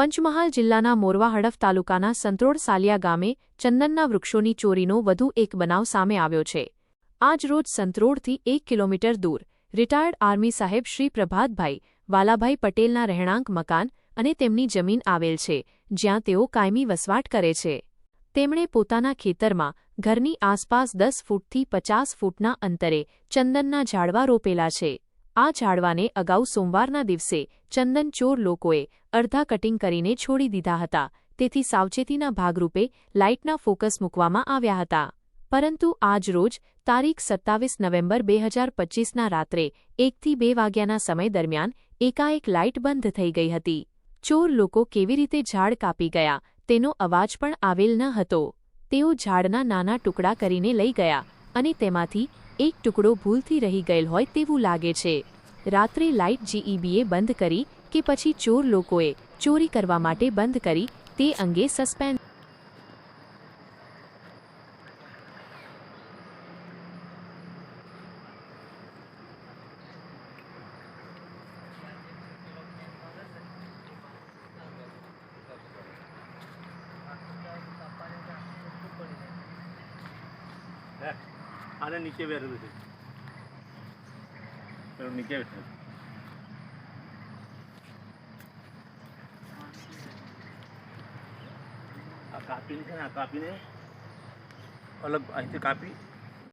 પંચમહાલ જિલ્લાના મોરવા હડફ તાલુકાના સંત્રોડ સાલિયા ગામે ચંદનના વૃક્ષોની ચોરીનો વધુ એક બનાવ સામે આવ્યો છે. આજરોજ સંત્રોડથી એક કિલોમીટર દૂર રિટાયર્ડ આર્મી સાહેબ શ્રી પ્રભાતભાઈ વાલાભાઈ પટેલના રહેણાંક મકાન અને તેમની જમીન આવેલ છે, જ્યાં તેઓ કાયમી વસવાટ કરે છે. તેમણે પોતાના ખેતરમાં ઘરની આસપાસ દસ ફૂટથી પચાસ ફૂટના અંતરે ચંદનના ઝાડવા રોપેલા છે. આ ઝાડવાને અગાઉ સોમવારના દિવસે ચંદન ચોર લોકોએ અડધા કટિંગ કરીને છોડી દીધા હતા. તેથી સાવચેતીના ભાગરૂપે લાઇટના ફોકસ મૂકવામાં આવ્યા હતા. પરંતુ આજ રોજ, તારીખ સત્તાવીસ નવેમ્બર બે હજાર પચ્ચીસના રાત્રે એકથી બે વાગ્યાના સમય દરમિયાન એકાએક લાઇટ બંધ થઈ ગઈ હતી. ચોર લોકો કેવી રીતે ઝાડ કાપી ગયા, તેનો અવાજ પણ આવેલ ન હતો. તેઓ ઝાડના નાના ટુકડા કરીને લઈ ગયા અને તેમાંથી એક ટુકડો ભૂલથી રહી ગયેલ હોય તેવું લાગે છે. રાત્રે લાઇટ જીઈબીએ બંધ કરી કે પછી ચોર લોકોએ ચોરી કરવા માટે બંધ કરી તે અંગે સસ્પેન્ડ આને નીચે બેઠેલું છે. પેલું ni બેઠેલું આ કાપીને છે ને આ કાપીને અલગ અહીંથી કાપી